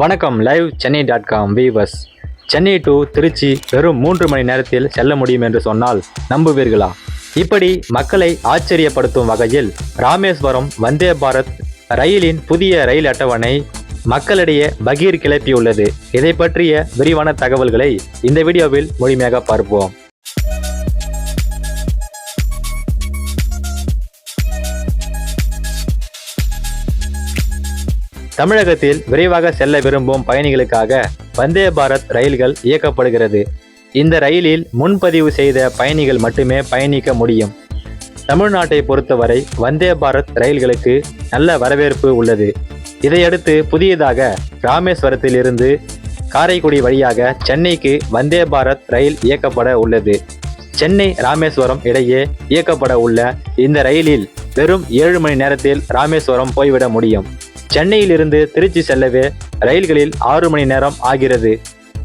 வணக்கம் live Chennai dot com viewers Chennai to Tiruchi வெறும் மூன்று மணி நேரத்தில் செல்ல முடியும் என்று சொன்னால் நம்புவீர்களா? இப்படி மக்களை ஆச்சரியப்படுத்தும் வகையில் ராமேஸ்வரம் வந்தே பாரத் ரயிலின் புதிய ரயில் அட்டவணை மக்களிடையே பகீர் கிளப்பியுள்ளது. இதை பற்றிய விரிவான தகவல்களை இந்த வீடியோவில் முழுமையாக பார்ப்போம். தமிழகத்தில் விரைவாக செல்ல விரும்பும் பயணிகளுக்காக வந்தே பாரத் ரயில்கள் இயக்கப்படுகிறது. இந்த ரயிலில் முன்பதிவு செய்த பயணிகள் மட்டுமே பயணிக்க முடியும். தமிழ்நாட்டை பொறுத்தவரை வந்தே பாரத் ரயில்களுக்கு நல்ல வரவேற்பு உள்ளது. இதையடுத்து புதியதாக ராமேஸ்வரத்தில் இருந்து காரைக்குடி வழியாக சென்னைக்கு வந்தே பாரத் ரயில் இயக்கப்பட உள்ளது. சென்னை ராமேஸ்வரம் இடையே இயக்கப்பட உள்ள இந்த ரயிலில் வெறும் ஏழு மணி நேரத்தில் ராமேஸ்வரம் போய்விட முடியும். சென்னையிலிருந்து திருச்சி செல்லவே ரயில்களில் ஆறு மணி நேரம் ஆகிறது.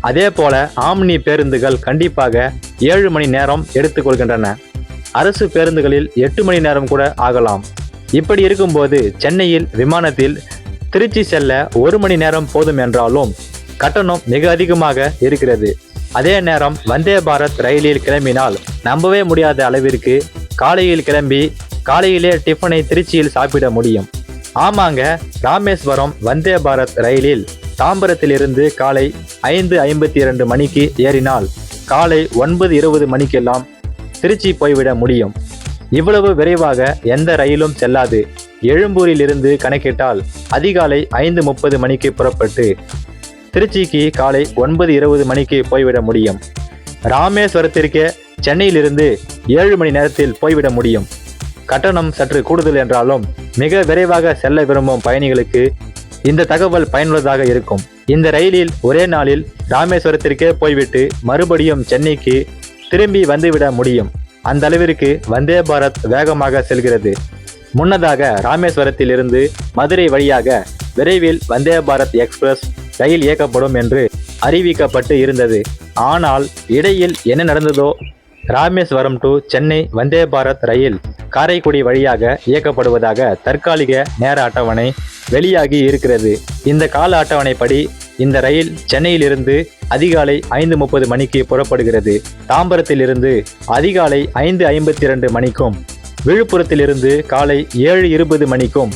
அதே போல ஆம்னி பேருந்துகள் கண்டிப்பாக ஏழு மணி நேரம் எடுத்துக்கொள்கின்றன. அரசு பேருந்துகளில் எட்டு மணி நேரம் கூட ஆகலாம். இப்படி இருக்கும்போது சென்னையில் விமானத்தில் திருச்சி செல்ல ஒரு மணி நேரம் போதும் என்றாலும் கட்டணம் மிக அதிகமாக இருக்கிறது. அதே நேரம் வந்தே பாரத் ரயிலில் கிளம்பினால் நம்பவே முடியாத அளவிற்கு காலையில் கிளம்பி காலையிலே டிஃபனை திருச்சியில் சாப்பிட முடியும். ஆமாங்க ராமேஸ்வரம் வந்தே பாரத் ரயிலில் தாம்பரத்திலிருந்து காலை ஐந்து ஐம்பத்தி இரண்டு மணிக்கு ஏறினால் காலை ஒன்பது இருபது மணிக்கெல்லாம் திருச்சி போய்விட முடியும். இவ்வளவு விரைவாக எந்த ரயிலும் செல்லாது. எழும்பூரிலிருந்து கணக்கிட்டால் அதிகாலை ஐந்து முப்பது மணிக்கு புறப்பட்டு திருச்சிக்கு காலை ஒன்பது இருபது மணிக்கு போய்விட முடியும். ராமேஸ்வரத்திற்கே சென்னையிலிருந்து ஏழு மணி நேரத்தில் போய்விட முடியும். கட்டணம் சற்று கூடுதல் என்றாலும் மிக விரைவாக செல்ல விரும்பும் பயணிகளுக்கு இந்த தகவல் பயனுள்ளதாக இருக்கும். இந்த ரயிலில் ஒரே நாளில் ராமேஸ்வரத்திற்கே போய்விட்டு மறுபடியும் சென்னைக்கு திரும்பி வந்துவிட முடியும். அந்த அளவிற்கு வந்தே பாரத் வேகமாக செல்கிறது. முன்னதாக ராமேஸ்வரத்தில் இருந்து மதுரை வழியாக விரைவில் வந்தே பாரத் எக்ஸ்பிரஸ் ரயில் இயக்கப்படும் என்று அறிவிக்கப்பட்டு இருந்தது. ஆனால் இடையில் என்ன நடந்ததோ ராமேஸ்வரம் டு சென்னை வந்தே பாரத் ரயில் காரைக்குடி வழியாக இயக்கப்படுவதாக தற்காலிக நேர அட்டவணை வெளியாகி இருக்கிறது. இந்த கால அட்டவணைப்படி இந்த ரயில் சென்னையிலிருந்து அதிகாலை ஐந்து முப்பது மணிக்கு புறப்படுகிறது. தாம்பரத்திலிருந்து அதிகாலை ஐந்து ஐம்பத்தி இரண்டு மணிக்கும் விழுப்புரத்திலிருந்து காலை ஏழு இருபது மணிக்கும்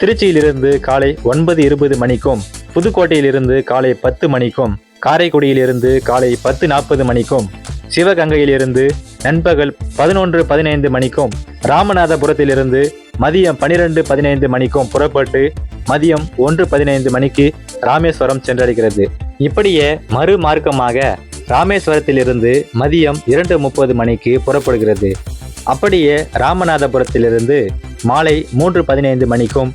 திருச்சியிலிருந்து காலை ஒன்பது இருபது மணிக்கும் புதுக்கோட்டையிலிருந்து காலை பத்து மணிக்கும் காரைக்குடியிலிருந்து காலை பத்து நாற்பது மணிக்கும் சிவகங்கையிலிருந்து நண்பகல் பதினொன்று பதினைந்து மணிக்கும் ராமநாதபுரத்திலிருந்து மதியம் பனிரெண்டு பதினைந்து மணிக்கும் புறப்பட்டு மதியம் ஒன்று பதினைந்து மணிக்கு ராமேஸ்வரம் சென்றடைகிறது. இப்படியே மறு மார்க்கமாக ராமேஸ்வரத்திலிருந்து மதியம் இரண்டு முப்பது மணிக்கு புறப்படுகிறது. அப்படியே ராமநாதபுரத்திலிருந்து மாலை மூன்று பதினைந்து மணிக்கும்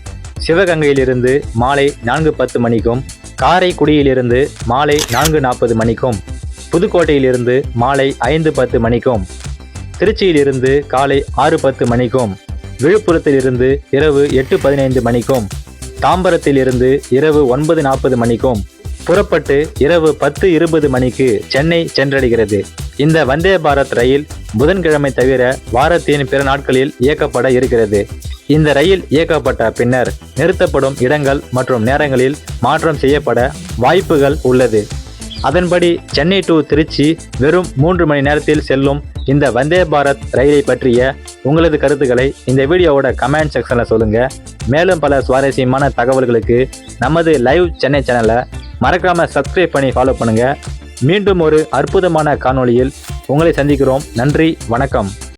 சிவகங்கையிலிருந்து மாலை நான்கு பத்து மணிக்கும் காரைக்குடியிலிருந்து மாலை நான்கு நாற்பது மணிக்கும் புதுக்கோட்டையிலிருந்து மாலை ஐந்து பத்து மணிக்கும் திருச்சியிலிருந்து காலை ஆறு பத்து மணிக்கும் விழுப்புரத்திலிருந்து இரவு எட்டு பதினைந்து மணிக்கும் தாம்பரத்திலிருந்து இரவு ஒன்பது நாற்பது மணிக்கும் புறப்பட்டு இரவு பத்து இருபது மணிக்கு சென்னை சென்றடைகிறது. இந்த வந்தே பாரத் ரயில் புதன்கிழமை தவிர வாரத்தின் பிற நாட்களில் இயக்கப்பட இருக்கிறது. இந்த ரயில் இயக்கப்பட்ட பின்னர் நிறுத்தப்படும் இடங்கள் மற்றும் நேரங்களில் மாற்றம் செய்யப்பட வாய்ப்புகள் உள்ளது. அதன்படி சென்னை டு திருச்சி வெறும் மூன்று மணி நேரத்தில் செல்லும் இந்த வந்தே பாரத் ரயிலை பற்றிய உங்களது கருத்துக்களை இந்த வீடியோவோட கமெண்ட் செக்ஷனில் சொல்லுங்கள் மேலும் பல சுவாரஸ்யமான தகவல்களுக்கு நமது லைவ் சென்னை சேனலை மறக்காமல் சப்ஸ்கிரைப் பண்ணி ஃபாலோ பண்ணுங்கள் மீண்டும் ஒரு அற்புதமான காணொளியில் உங்களை சந்திக்கிறோம். நன்றி வணக்கம்.